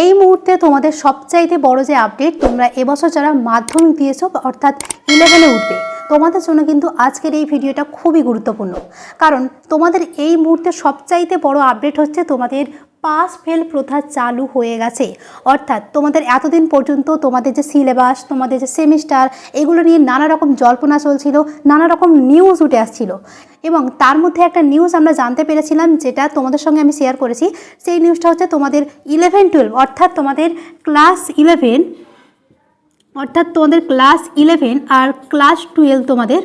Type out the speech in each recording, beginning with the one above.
এই মুহূর্তে তোমাদের সবচাইতে বড় যে আপডেট তোমরা এবছর যারা মাধ্যমিক দিয়েছ, অর্থাৎ ইলেভেনে উঠবে, তোমাদের জন্য কিন্তু আজকের এই ভিডিওটা খুবই গুরুত্বপূর্ণ। কারণ তোমাদের এই মুহূর্তে সবচাইতে বড় আপডেট হচ্ছে তোমাদের পাস ফেল প্রথা চালু হয়ে গেছে। অর্থাৎ তোমাদের এতদিন পর্যন্ত তোমাদের যে সিলেবাস, তোমাদের যে সেমিস্টার, এগুলো নিয়ে নানা রকম জল্পনা চলছিল নানা রকম নিউজ উঠে আসছিল। এবং তার মধ্যে একটা নিউজ আমরা জানতে পেরেছিলাম, যেটা তোমাদের সঙ্গে আমি শেয়ার করেছি। সেই নিউজটা হচ্ছে তোমাদের ইলেভেন টুয়েলভ অর্থাৎ তোমাদের ক্লাস ইলেভেন অর্থাৎ তোমাদের ক্লাস ইলেভেন আর ক্লাস টুয়েলভ তোমাদের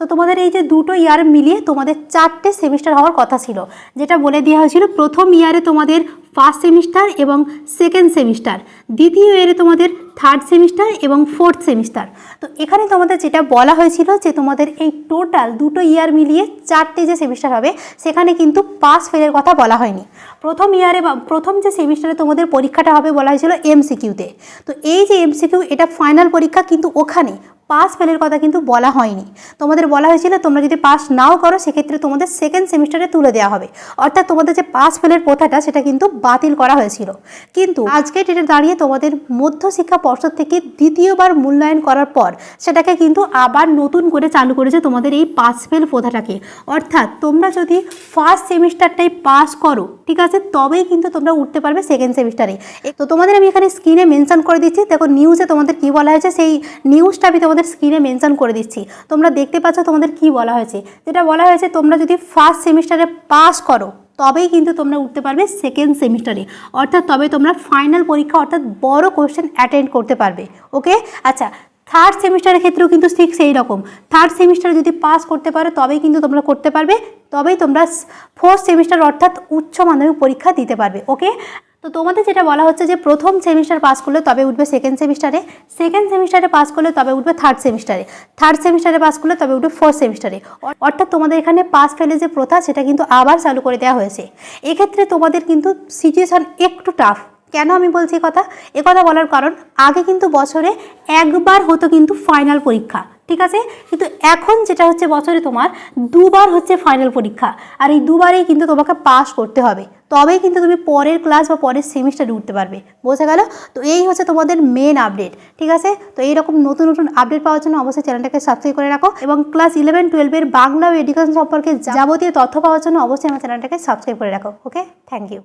তো তোমাদের এই যে দুটো ইয়ার মিলিয়ে তোমাদের চারটে সেমিস্টার হওয়ার কথা ছিল, যেটা বলে দেওয়া হয়েছিল প্রথম ইয়ারে তোমাদের ফার্স্ট সেমিস্টার এবং সেকেন্ড সেমিস্টার দ্বিতীয় ইয়ারে তোমাদের থার্ড সেমিস্টার এবং ফোর্থ সেমিস্টার তো এখানে তোমাদের যেটা বলা হয়েছিল যে তোমাদের এই টোটাল দুটো ইয়ার মিলিয়ে চারটে যে সেমিস্টার হবে, সেখানে কিন্তু পাস ফেলের কথা বলা হয়নি। প্রথম ইয়ারে বা প্রথম যে সেমিস্টারে তোমাদের পরীক্ষাটা হবে বলা হয়েছিল এমসিকিউতে তো। এই যে এমসিকিউ এটা ফাইনাল পরীক্ষা কিন্তু ওখানে পাস ফেলের কথা কিন্তু বলা হয়নি। তোমাদের বলা হয়েছিল তোমরা যদি পাস নাও করো, সেক্ষেত্রে তোমাদের সেকেন্ড সেমিস্টারে তুলে দেওয়া হবে। অর্থাৎ তোমাদের যে পাস ফেলের প্রথাটা, সেটা কিন্তু বাতিল করা হয়েছিল। কিন্তু আজকে ডেটে দাঁড়িয়ে তোমাদের মধ্যশিক্ষা পর্ষদ থেকে দ্বিতীয়বার মূল্যায়ন করার পর, সেটাকে কিন্তু আবার নতুন করে চালু করেছে তোমাদের এই পাস ফেল প্রথাটাকে। অর্থাৎ তোমরা যদি ফার্স্ট সেমিস্টারটাই পাস করো, ঠিক আছে, তবেই কিন্তু তোমরা উঠতে পারবে সেকেন্ড সেমিস্টারে তো তোমাদের আমি এখানে স্ক্রিনে মেনশন করে দিচ্ছি। দেখো নিউজে তোমাদের কি বলা হয়েছে, সেই নিউজটা আমি তোমাদের স্ক্রিনে মেনশন করে দিচ্ছি। তোমরা দেখতে পাচ্ছ তোমাদের কি বলা হয়েছে। যেটা বলা হয়েছে, তোমরা যদি ফার্স্ট সেমিস্টারে পাস করো, তবেই কিন্তু তোমরা উঠতে পারবে সেকেন্ড সেমিস্টারে অর্থাৎ তবে তোমরা ফাইনাল পরীক্ষা, অর্থাৎ বড় কোশ্চেন অ্যাটেন্ড করতে পারবে। ওকে? আচ্ছা থার্ড সেমিস্টারের ক্ষেত্রেও কিন্তু ঠিক সেই রকম। থার্ড সেমিস্টারে যদি পাস করতে পারো, তবেই কিন্তু তোমরা করতে পারবে। তবেই তোমরা ফোর্থ সেমিস্টার অর্থাৎ উচ্চ মাধ্যমিক পরীক্ষা দিতে পারবে। ওকে? তো তোমাদের যেটা বলা হচ্ছে যে প্রথম সেমিস্টার পাস করলে তবে উঠবে সেকেন্ড সেমিস্টারে সেকেন্ড সেমিস্টারে পাস করলে তবে উঠবে থার্ড সেমিস্টারে থার্ড সেমিস্টারে পাস করলে তবে উঠবে ফোর্থ সেমিস্টারে অর্থাৎ তোমাদের এখানে পাস ফেলে যে প্রথা, সেটা কিন্তু আবার চালু করে দেওয়া হয়েছে। এক্ষেত্রে তোমাদের কিন্তু সিচুয়েশান একটু টাফ কেন আমি বলছি কথা? কথা বলার কারণ, আগে কিন্তু বছরে একবার হতো কিন্তু ফাইনাল পরীক্ষা। ঠিক আছে? কিন্তু এখন যেটা হচ্ছে বছরে তোমার দুবার হচ্ছে ফাইনাল পরীক্ষা। আর এই দুবারেই কিন্তু তোমাকে পাস করতে হবে। তবেই কিন্তু তুমি পরের ক্লাস বা পরের সেমিস্টারে উঠতে পারবে। বোঝা গেল? তো এই হচ্ছে তোমাদের মেন আপডেট ঠিক আছে? তো এইরকম নতুন নতুন আপডেট পাওয়ার জন্য অবশ্যই চ্যানেলটাকে সাবস্ক্রাইব করে রাখো এবং ক্লাস ইলেভেন টুয়েলভের বাংলা ও এডুকেশন সম্পর্কে যাবতীয় তথ্য পাওয়ার জন্য অবশ্যই আমার চ্যানেলটাকে সাবস্ক্রাইব করে রাখো ওকে থ্যাংক ইউ